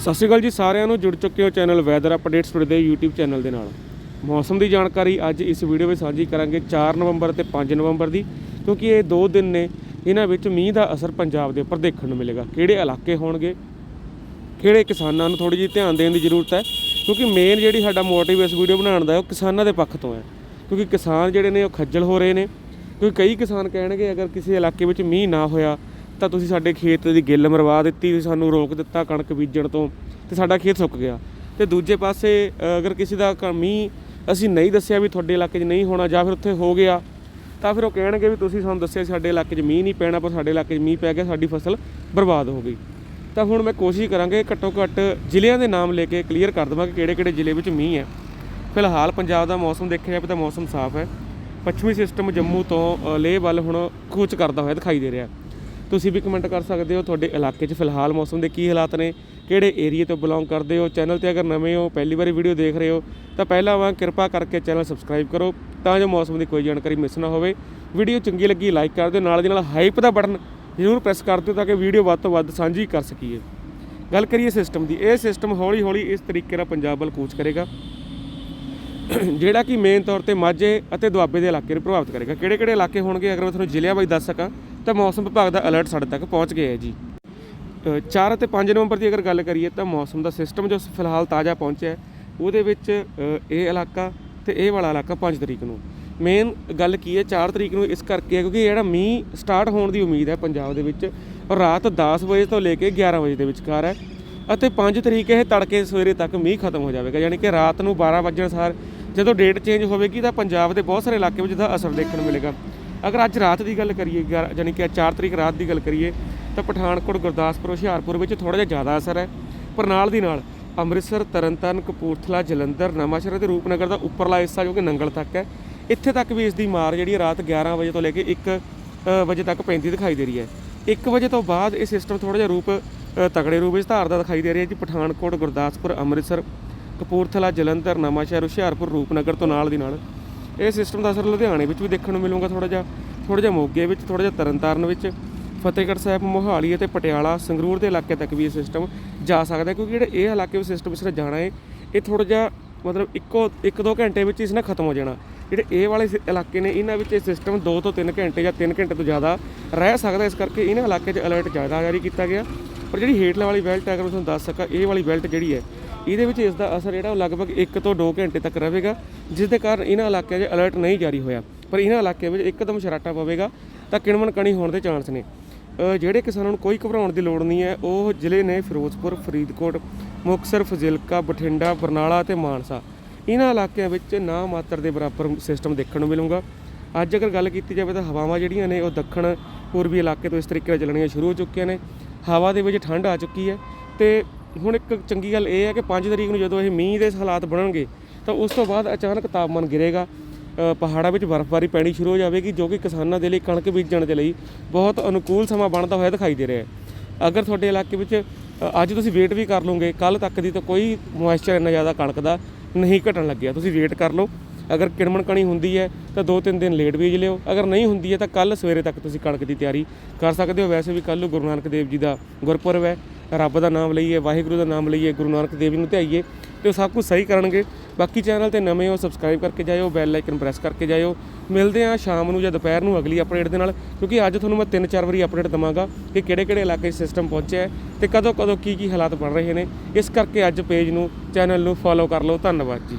ਸਤਿ ਸ਼੍ਰੀ ਅਕਾਲ ਜੀ ਸਾਰਿਆਂ ਨੂੰ ਜੁੜ ਚੁੱਕੇ ਹੋ ਚੈਨਲ ਵੈਦਰ ਅਪਡੇਟਸ ਟੁਡੇ ਦੇ YouTube ਚੈਨਲ ਦੇ ਨਾਲ। ਮੌਸਮ ਦੀ ਜਾਣਕਾਰੀ ਅੱਜ ਇਸ ਵੀਡੀਓ ਵਿੱਚ ਸਾਂਝੀ ਕਰਾਂਗੇ 4 ਨਵੰਬਰ ਤੇ 5 ਨਵੰਬਰ ਦੀ, ਕਿਉਂਕਿ ਇਹ ਦੋ ਦਿਨ ਨੇ ਇਹਨਾਂ ਵਿੱਚ ਮੀਂਹ ਦਾ ਅਸਰ ਪੰਜਾਬ ਦੇ ਉੱਪਰ ਦੇਖਣ ਨੂੰ ਮਿਲੇਗਾ। ਕਿਹੜੇ ਇਲਾਕੇ ਹੋਣਗੇ? ਕਿਹੜੇ ਕਿਸਾਨਾਂ ਨੂੰ ਥੋੜੀ ਜਿਹੀ ਧਿਆਨ ਦੇਣ ਦੀ ਜ਼ਰੂਰਤ ਹੈ? ਕਿਉਂਕਿ ਮੇਨ ਜਿਹੜੀ ਸਾਡਾ ਮੋਟਿਵ ਇਸ ਵੀਡੀਓ ਬਣਾਉਣ ਦਾ ਉਹ ਕਿਸਾਨਾਂ ਦੇ ਪੱਖ ਤੋਂ ਹੈ। ਕਿਉਂਕਿ ਕਿਸਾਨ ਜਿਹੜੇ ਨੇ ਉਹ ਖੱਜਲ ਹੋ ਰਹੇ ਨੇ। ਕਿਉਂਕਿ ਕਈ ਕਿਸਾਨ ਕਹਿਣਗੇ, ਅਗਰ ਕਿਸੇ ਇਲਾਕੇ ਵਿੱਚ ਮੀਂਹ ਨਾ ਹੋਇਆ ਤਾਂ ਤੁਸੀਂ ਸਾਡੇ ਖੇਤ ਦੀ ਗਿੱਲ ਮਰਵਾ ਦਿੱਤੀ, ਤੁਸੀਂ ਸਾਨੂੰ ਰੋਕ ਦਿੱਤਾ ਕਣਕ ਬੀਜਣ ਤੋਂ, ਤੇ ਸਾਡਾ ਖੇਤ ਸੁੱਕ ਗਿਆ। ਤੇ ਦੂਜੇ ਪਾਸੇ ਅਗਰ ਕਿਸੇ ਦਾ ਕ- ਮੀਂਹ ਅਸੀਂ ਨਹੀਂ ਦੱਸਿਆ ਵੀ ਤੁਹਾਡੇ ਇਲਾਕੇ 'ਚ ਨਹੀਂ ਹੋਣਾ, ਜਾਂ ਫਿਰ ਉੱਥੇ ਹੋ ਗਿਆ, ਤਾਂ ਫਿਰ ਉਹ ਕਹਿਣਗੇ ਵੀ ਤੁਸੀਂ ਸਾਨੂੰ ਦੱਸਿਆ ਸਾਡੇ ਇਲਾਕੇ 'ਚ ਮੀਂਹ ਨਹੀਂ ਪੈਣਾ, ਪਰ ਸਾਡੇ ਇਲਾਕੇ 'ਚ ਮੀਂਹ ਪੈ ਗਿਆ, ਸਾਡੀ ਫਸਲ ਬਰਬਾਦ ਹੋ ਗਈ। ਤਾਂ ਹੁਣ ਮੈਂ ਕੋਸ਼ਿਸ਼ ਕਰਾਂਗੇ ਘੱਟੋ ਘੱਟ ਜ਼ਿਲ੍ਹਿਆਂ ਦੇ ਨਾਮ ਲੈ ਕੇ ਕਲੀਅਰ ਕਰ ਦੇਵਾਂ ਕਿ ਕਿਹੜੇ ਕਿਹੜੇ ਜ਼ਿਲ੍ਹੇ ਵਿੱਚ ਮੀਂਹ ਹੈ। ਫਿਲਹਾਲ ਪੰਜਾਬ ਦਾ ਮੌਸਮ ਦੇਖਿਆ ਜਾਵੇ ਤਾਂ ਮੌਸਮ ਸਾਫ਼ ਹੈ। ਪੱਛਮੀ ਸਿਸਟਮ ਜੰਮੂ ਤੋਂ ਲੇਹ ਵੱਲ ਹੁਣ ਕੂਚ ਕਰਦਾ ਹੋਇਆ ਦਿਖਾਈ ਦੇ ਰਿਹਾ। ਤੁਸੀਂ ਵੀ ਕਮੈਂਟ ਕਰ ਸਕਦੇ ਹੋ ਤੁਹਾਡੇ ਇਲਾਕੇ 'ਚ ਫਿਲਹਾਲ ਮੌਸਮ ਦੇ ਕੀ ਹਾਲਾਤ ਨੇ, ਕਿਹੜੇ ਏਰੀਏ ਤੋਂ ਬਿਲੋਂਗ ਕਰਦੇ ਹੋ ਚੈਨਲ ਤੇ ਅਗਰ ਨਵੇਂ ਹੋ, ਪਹਿਲੀ ਵਾਰੀ ਵੀਡੀਓ ਦੇਖ ਰਹੇ ਹੋ, ਤਾਂ ਪਹਿਲਾਂ ਵਾਂ ਕਿਰਪਾ ਕਰਕੇ ਚੈਨਲ ਸਬਸਕ੍ਰਾਈਬ ਕਰੋ ਤਾਂ ਜੋ ਮੌਸਮ ਦੀ ਕੋਈ ਜਾਣਕਾਰੀ ਮਿਸ ਨਾ ਹੋਵੇ। ਵੀਡੀਓ ਚੰਗੀ ਲੱਗੀ ਲਾਈਕ ਕਰ ਦਿਓ, ਨਾਲ ਦੀ ਨਾਲ ਹਾਈਪ ਦਾ ਬਟਨ ਜ਼ਰੂਰ ਪ੍ਰੈਸ ਕਰ ਦਿਓ ਤਾਂ ਕਿ ਵੀਡੀਓ ਵੱਧ ਤੋਂ ਵੱਧ ਸਾਂਝੀ ਕਰ ਸਕੀਏ। ਗੱਲ ਕਰੀਏ ਸਿਸਟਮ ਦੀ, ਇਹ ਸਿਸਟਮ ਹੌਲੀ ਹੌਲੀ ਇਸ ਤਰੀਕੇ ਨਾਲ ਪੰਜਾਬ ਵੱਲ ਕੂਚ ਕਰੇਗਾ। ਜਿਹੜਾ ਕਿ ਮੇਨ ਤੌਰ ਤੇ ਮਾਝੇ ਅਤੇ ਦੁਆਬੇ ਦੇ ਇਲਾਕੇ ਨੂੰ ਪ੍ਰਭਾਵਿਤ ਕਰੇਗਾ। ਕਿਹੜੇ ਕਿਹੜੇ ਇਲਾਕੇ ਹੋਣਗੇ? ਅਗਰ ਮੈਂ ਤੁਹਾਨੂੰ ਜ਼ਿਲ੍ਹਿਆਂ ਬਾਈ ਦੱਸ ਸਕਾਂ, ਤਾਂ ਮੌਸਮ ਵਿਭਾਗ ਦਾ ਅਲਰਟ ਸਾਡੇ ਤੱਕ ਪਹੁੰਚ ਗਿਆ ਹੈ ਜੀ। 4 ਅਤੇ 5 ਨਵੰਬਰ ਦੀ ਅਗਰ ਗੱਲ ਕਰੀਏ, ਤਾਂ ਮੌਸਮ ਦਾ ਸਿਸਟਮ ਜੋ ਫਿਲਹਾਲ ਤਾਜ਼ਾ ਪਹੁੰਚਿਆ ਹੈ, ਉਹਦੇ ਵਿੱਚ ਇਹ ਇਲਾਕਾ ਤੇ ਇਹ ਵਾਲਾ ਇਲਾਕਾ 5 ਤਰੀਕ ਨੂੰ। ਮੇਨ ਗੱਲ ਕੀ ਹੈ 4 ਤਰੀਕ ਨੂੰ ਇਸ ਕਰਕੇ ਕਿਉਂਕਿ ਜਿਹੜਾ ਮੀਂਹ ਸਟਾਰਟ ਹੋਣ ਦੀ ਉਮੀਦ ਹੈ ਪੰਜਾਬ ਦੇ ਵਿੱਚ ਰਾਤ 10 ਵਜੇ ਤੋਂ ਲੈ ਕੇ 11 ਵਜੇ ਦੇ ਵਿਚਕਾਰ ਹੈ। ਅਤੇ 5 ਤਰੀਕ ਇਹ ਤੜਕੇ ਸਵੇਰੇ ਤੱਕ ਮੀਂਹ ਖਤਮ ਹੋ ਜਾਵੇਗਾ, ਯਾਨੀ ਕਿ ਰਾਤ ਨੂੰ 12 ਵਜੇ ਸਾਰ ਜਦੋਂ ਡੇਟ ਚੇਂਜ ਹੋਵੇਗੀ ਤਾਂ ਪੰਜਾਬ ਦੇ ਬਹੁਤ ਸਾਰੇ ਇਲਾਕੇ ਵਿੱਚ ਦਾ ਅਸਰ ਦੇਖਣ ਨੂੰ ਮਿਲੇਗਾ। ਅਗਰ ਅੱਜ ਰਾਤ ਦੀ ਗੱਲ ਕਰੀਏ, ਗਿਆਰਾਂ- ਯਾਨੀ ਕਿ 4 ਤਰੀਕ ਰਾਤ ਦੀ ਗੱਲ ਕਰੀਏ, ਤਾਂ ਪਠਾਨਕੋਟ, ਗੁਰਦਾਸਪੁਰ, ਹੁਸ਼ਿਆਰਪੁਰ ਵਿੱਚ ਥੋੜਾ ਜਿਹਾ ਜ਼ਿਆਦਾ ਅਸਰ ਹੈ। ਪਰ ਨਾਲ ਦੀ ਨਾਲ ਅੰਮ੍ਰਿਤਸਰ, ਤਰਨਤਾਰਨ, ਕਪੂਰਥਲਾ, ਜਲੰਧਰ, ਨਵਾਂਸ਼ਹਿਰ ਅਤੇ ਰੂਪਨਗਰ ਦਾ ਉੱਪਰਲਾ ਹਿੱਸਾ ਜੋ ਕਿ ਨੰਗਲ ਤੱਕ ਹੈ, ਇੱਥੇ ਤੱਕ ਵੀ ਇਸ ਦੀ ਮਾਰ ਜਿਹੜੀ ਹੈ ਰਾਤ 11 ਵਜੇ ਤੋਂ ਲੈ ਕੇ 1 ਵਜੇ ਤੱਕ ਪੈਂਦੀ ਦਿਖਾਈ ਦੇ ਰਹੀ ਹੈ। 1 ਵਜੇ ਤੋਂ ਬਾਅਦ ਇਹ ਸਿਸਟਮ ਥੋੜਾ ਜਿਹਾ ਰੂਪ ਅ, ਤਗੜੇ ਰੂਪ ਵਿੱਚ ਧਾਰਦਾ ਦਿਖਾਈ ਦੇ ਰਿਹਾ ਜੀ। ਪਠਾਨਕੋਟ ਗੁਰਦਾਸਪੁਰ ਅੰਮ੍ਰਿਤਸਰ ਕਪੂਰਥਲਾ ਜਲੰਧਰ ਨਵਾਂਸ਼ਹਿਰ ਹੁਸ਼ਿਆਰਪੁਰ ਰੂਪਨਗਰ ਤੋਂ ਨਾਲ ਦੀ ਨਾਲ। ਇਹ ਸਿਸਟਮ ਦਾ ਅਸਰ ਲੁਧਿਆਣੇ ਵਿੱਚ ਵੀ ਦੇਖਣ ਨੂੰ ਮਿਲੂਗਾ ਥੋੜਾ ਜਿਹਾ ਥੋੜਾ ਜਿਹਾ ਮੋਗੇ ਵਿੱਚ ਥੋੜਾ ਜਿਹਾ ਤਰਨਤਾਰਨ ਵਿੱਚ। ਫਤਿਹਗੜ੍ਹ ਸਾਹਿਬ ਮੋਹਾਲੀ ਅਤੇ ਪਟਿਆਲਾ ਸੰਗਰੂਰ ਦੇ ਇਲਾਕੇ ਤੱਕ ਵੀ ਇਹ ਸਿਸਟਮ ਜਾ ਸਕਦਾ ਕਿਉਂਕਿ ਜਿਹੜੇ ਇਹ ਇਲਾਕੇ ਵਿੱਚ ਸਿਸਟਮ ਇਸ ਨੇ ਜਾਣਾ ਹੈ ਇਹ ਥੋੜਾ ਜਿਹਾ ਮਤਲਬ ਇੱਕੋ ਇੱਕ ਦੋ ਘੰਟੇ ਵਿੱਚ ਇਸ ਨੇ ਖਤਮ ਹੋ ਜਾਣਾ। ਜਿਹੜੇ ਇਹ ਵਾਲੇ ਸ- ਇਲਾਕੇ ਨੇ ਇਹਨਾਂ ਵਿੱਚ ਇਹ ਸਿਸਟਮ 2 ਤੋਂ 3 ਘੰਟੇ ਜਾਂ 3 ਘੰਟੇ ਤੋਂ ਜ਼ਿਆਦਾ ਰਹਿ ਸਕਦਾ ਇਸ ਕਰਕੇ ਇਹਨਾਂ ਇਲਾਕੇ 'ਚ ਅਲਰਟ ਜ਼ਿਆਦਾ ਜਾਰੀ ਕੀਤਾ ਗਿਆ। ਪਰ ਜਿਹੜੀ ਹੇਠਲੇ ਵਾਲੀ ਬੈਲਟ ਹੈ, ਅਗਰ ਮੈਂ ਤੁਹਾਨੂੰ ਦੱਸ ਸਕਾਂ, ਇਹ ਵਾਲੀ ਬੈਲਟ ਜਿਹੜੀ ਹੈ, ਇਹਦੇ ਵਿੱਚ ਇਸ ਦਾ ਅਸਰ ਜਿਹੜਾ ਉਹ ਲਗਭਗ 1 ਤੋਂ 2 ਘੰਟੇ ਤੱਕ ਰਹੇਗਾ, ਜਿਸ ਦੇ ਕਾਰਨ ਇਹਨਾਂ ਇਲਾਕਿਆਂ 'ਚ ਅਲਰਟ ਨਹੀਂ ਜਾਰੀ ਹੋਇਆ। ਪਰ ਇਹਨਾਂ ਇਲਾਕਿਆਂ ਵਿੱਚ ਇੱਕਦਮ ਸ਼ਰਾਟਾ ਪਵੇਗਾ, ਤਾਂ ਕਿਣਮਣ ਕਣੀ ਹੋਣ ਦੇ ਚਾਂਸ ਨੇ। ਜਿਹੜੇ ਕਿਸਾਨਾਂ ਨੂੰ ਕੋਈ ਘਬਰਾਉਣ ਦੀ ਲੋੜ ਨਹੀਂ ਹੈ, ਉਹ ਜ਼ਿਲ੍ਹੇ ਨੇ ਫਿਰੋਜ਼ਪੁਰ, ਫਰੀਦਕੋਟ, ਮੁਕਤਸਰ, ਫਜ਼ਿਲਕਾ, ਬਠਿੰਡਾ, ਬਰਨਾਲਾ ਤੇ ਮਾਨਸਾ। ਇਹਨਾਂ ਇਲਾਕਿਆਂ ਵਿੱਚ ਨਾ ਮਾਤਰ ਦੇ ਬਰਾਬਰ ਸਿਸਟਮ ਦੇਖਣ ਨੂੰ ਮਿਲੂਗਾ। ਅੱਜ ਅਗਰ ਗੱਲ ਕੀਤੀ ਜਾਵੇ ਤਾਂ ਹਵਾਵਾਂ ਜਿਹੜੀਆਂ ਨੇ, ਉਹ ਦੱਖਣ ਪੂਰਬੀ ਇਲਾਕੇ ਤੋਂ ਇਸ ਤਰੀਕੇ ਨਾਲ ਚੱਲਣੀਆਂ ਸ਼ੁਰੂ ਹੋ ਚੁੱਕੀਆਂ ਨੇ। ਹਵਾ ਦੇ ਵਿੱਚ ਠੰਡ ਆ ਚੁੱਕੀ ਹੈ ਤੇ ਹੁਣ ਇੱਕ ਚੰਗੀ ਗੱਲ ਇਹ ਹੈ ਕਿ 5 ਤਰੀਕ ਨੂੰ ਜਦੋਂ ਇਹ ਮੀਂਹ ਦੇ ਹਾਲਾਤ ਬਣਨਗੇ, ਤਾਂ ਉਸ ਤੋਂ ਬਾਅਦ ਅਚਾਨਕ ਤਾਪਮਾਨ ਗਿਰੇਗਾ। ਪਹਾੜਾਂ ਵਿੱਚ ਬਰਫ਼ਬਾਰੀ ਪੈਣੀ ਸ਼ੁਰੂ ਹੋ ਜਾਵੇਗੀ, ਜੋ ਕਿ ਕਿਸਾਨਾਂ ਦੇ ਲਈ, ਕਣਕ ਬੀਜਣ ਦੇ ਲਈ ਬਹੁਤ ਅਨੁਕੂਲ ਸਮਾਂ ਬਣਦਾ ਹੋਇਆ ਦਿਖਾਈ ਦੇ ਰਿਹਾ ਹੈ। ਅਗਰ ਤੁਹਾਡੇ ਇਲਾਕੇ ਵਿੱਚ ਅੱਜ ਤੁਸੀਂ ਵੇਟ ਵੀ ਕਰ ਲਓਗੇ ਕੱਲ ਤੱਕ ਦੀ ਤਾਂ ਕੋਈ ਮੋਇਸਚਰ ਇੰਨਾ ਜ਼ਿਆਦਾ ਕਣਕ ਦਾ ਨਹੀਂ ਘਟਣ ਲੱਗਿਆ। ਤੁਸੀਂ ਵੇਟ ਕਰ ਲਓ। ਅਗਰ ਕਿਣਮਣ ਕਣੀ ਹੁੰਦੀ ਹੈ ਤਾਂ 2-3 ਦਿਨ ਲੇਟ ਬੀਜ ਲਿਓ। ਅਗਰ ਨਹੀਂ ਹੁੰਦੀ ਹੈ ਤਾਂ ਕੱਲ ਸਵੇਰੇ ਤੱਕ ਤੁਸੀਂ ਕਣਕ ਦੀ ਤਿਆਰੀ ਕਰ ਸਕਦੇ ਹੋ। ਵੈਸੇ ਵੀ ਕੱਲ੍ਹ ਗੁਰੂ ਨਾਨਕ ਦੇਵ ਜੀ ਦਾ ਗੁਰਪੁਰਬ ਹੈ। ਰੱਬ ਦਾ ਨਾਮ ਲਈਏ, ਵਾਹਿਗੁਰੂ ਦਾ ਨਾਮ ਲਈਏ, ਗੁਰੂ ਨਾਨਕ ਦੇਵ ਜੀ ਨੂੰ ਧਿਆਈਏ ਤੇ ਉਹ ਸਭ ਕੁਝ ਸਹੀ ਕਰਨਗੇ। ਬਾਕੀ ਚੈਨਲ ਤੇ ਨਵੇਂ ਹੋ ਸਬਸਕ੍ਰਾਈਬ ਕਰਕੇ ਜਾਇਓ, ਬੈਲ ਆਈਕਨ ਪ੍ਰੈਸ ਕਰਕੇ ਜਾਇਓ। ਮਿਲਦੇ ਆ ਸ਼ਾਮ ਨੂੰ ਜਾਂ ਦੁਪਹਿਰ ਨੂੰ ਅਗਲੀ ਅਪਡੇਟ ਦੇ ਨਾਲ, ਕਿਉਂਕਿ ਅੱਜ ਤੁਹਾਨੂੰ ਮੈਂ ਤਿੰਨ ਚਾਰ ਵਾਰੀ ਅਪਡੇਟ ਦਵਾਂਗਾ ਕਿ ਕਿਹੜੇ ਕਿਹੜੇ ਇਲਾਕੇ 'ਚ ਸਿਸਟਮ ਪਹੁੰਚਿਆ ਹੈ ਤੇ ਕਦੋਂ ਕਦੋਂ ਕੀ ਕੀ ਹਾਲਾਤ ਬਣ ਰਹੇ ਨੇ। ਇਸ ਕਰਕੇ ਅੱਜ ਪੇਜ ਨੂੰ ਚੈਨਲ ਨੂੰ ਫੋਲੋ ਕਰ ਲਓ। ਧੰਨਵਾਦ ਜੀ।